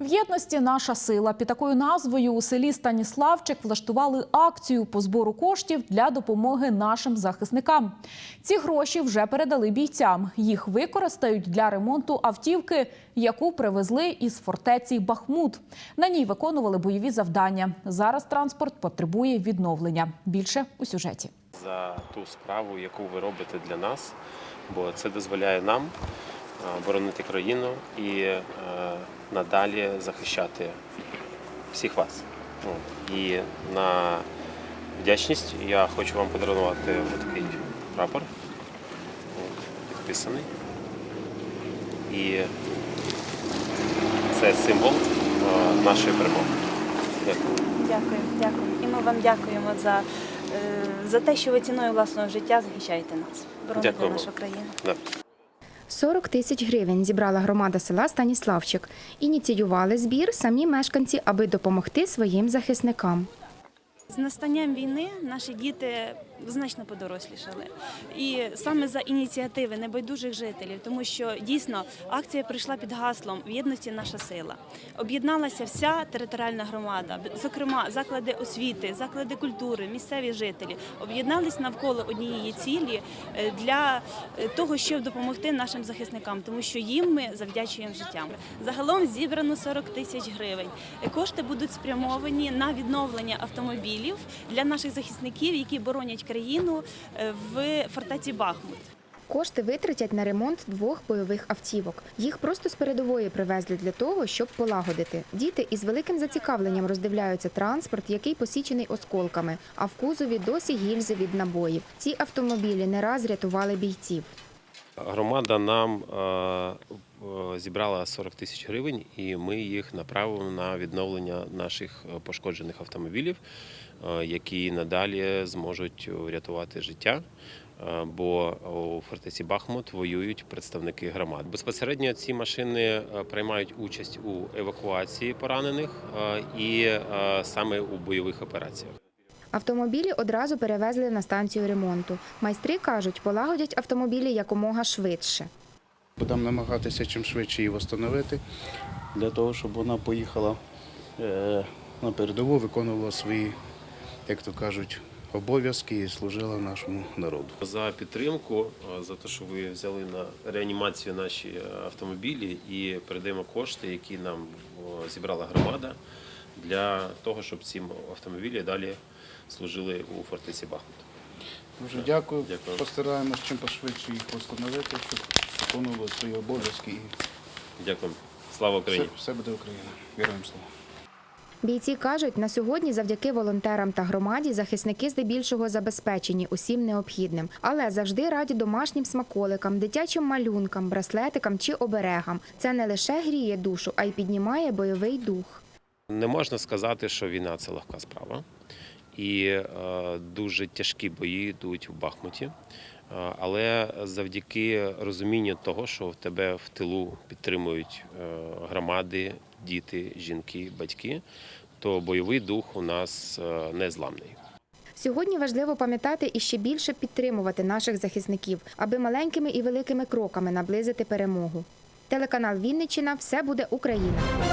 В єдності наша сила під такою назвою у селі Станіславчик влаштували акцію по збору коштів для допомоги нашим захисникам. Ці гроші вже передали бійцям. Їх використають для ремонту автівки, яку привезли із фортеці Бахмут. На ній виконували бойові завдання. Зараз транспорт потребує відновлення. Більше у сюжеті. за ту справу, яку ви робите для нас, бо це дозволяє нам боронити країну і е, надалі захищати всіх вас. І на вдячність я хочу вам подарувати такий прапор, підписаний. І це символ е, нашої перемоги. Дякую. Дякую, дякую. І ми вам дякуємо за, е, за те, що ви ціною власного життя захищаєте нас, бороните нашу країну. Да. 40 тисяч гривень зібрала громада села Станіславчик. Ініціювали збір самі мешканці, аби допомогти своїм захисникам. З настанням війни наші діти значно подорослішали. І саме за ініціативи небайдужих жителів, тому що дійсно акція прийшла під гаслом в єдності наша сила. Об'єдналася вся територіальна громада, зокрема заклади освіти, заклади культури, місцеві жителі об'єднались навколо однієї цілі е, для е, того, щоб допомогти нашим захисникам, тому що їм ми завдячуємо життям. Загалом зібрано 40 тисяч гривень. Кошти будуть спрямовані на відновлення автомобілів для наших захисників, які боронять країну е, в фортеці Бахмут. Кошти витратять на ремонт двох бойових автівок. Їх просто з передової привезли для того, щоб полагодити. Діти із великим зацікавленням роздивляються транспорт, який посічений осколками, а в кузові досі гільзи від набоїв. Ці автомобілі не раз рятували бійців. Громада нам е, зібрала 40 тисяч гривень, і ми їх направимо на відновлення наших е, пошкоджених автомобілів, е, які надалі зможуть врятувати життя. е, Бо у фортеці Бахмут воюють представники громад. Безпосередньо ці машини е, приймають участь у евакуації поранених е, і е, саме у бойових операціях. Автомобілі одразу перевезли на станцію ремонту. Майстри кажуть, полагодять автомобілі якомога швидше. Будемо намагатися чим швидше її встановити, для того, щоб вона поїхала е, на передову, виконувала свої, як то кажуть, обов'язки і служила нашому народу. За підтримку, е, за те, що ви взяли на реанімацію наші е, автомобілі і передаємо кошти, які нам зібрала громада, для того, щоб ці автомобілі далі служили у фортеці Бахмут. Дуже дякую. Дякую. Постараємось чим пошвидше їх встановити, щоб виконували свої обов'язки. І Дякую. Слава все, Україні! все буде Україна. Героям слава. Бійці кажуть, на сьогодні завдяки волонтерам та громаді захисники здебільшого забезпечені усім необхідним, але завжди раді домашнім смаколикам, дитячим малюнкам, браслетикам чи оберегам. Це не лише гріє душу, а й піднімає бойовий дух. Не можна сказати, що війна це легка справа. І е, дуже тяжкі бої йдуть в Бахмуті. Е, Але завдяки розумінню того, що в тебе в тилу підтримують е, громади, діти, жінки, батьки, то бойовий дух у нас незламний. Сьогодні важливо пам'ятати і ще більше підтримувати наших захисників, аби маленькими і великими кроками наблизити перемогу. Телеканал Вінниччина все буде Україна.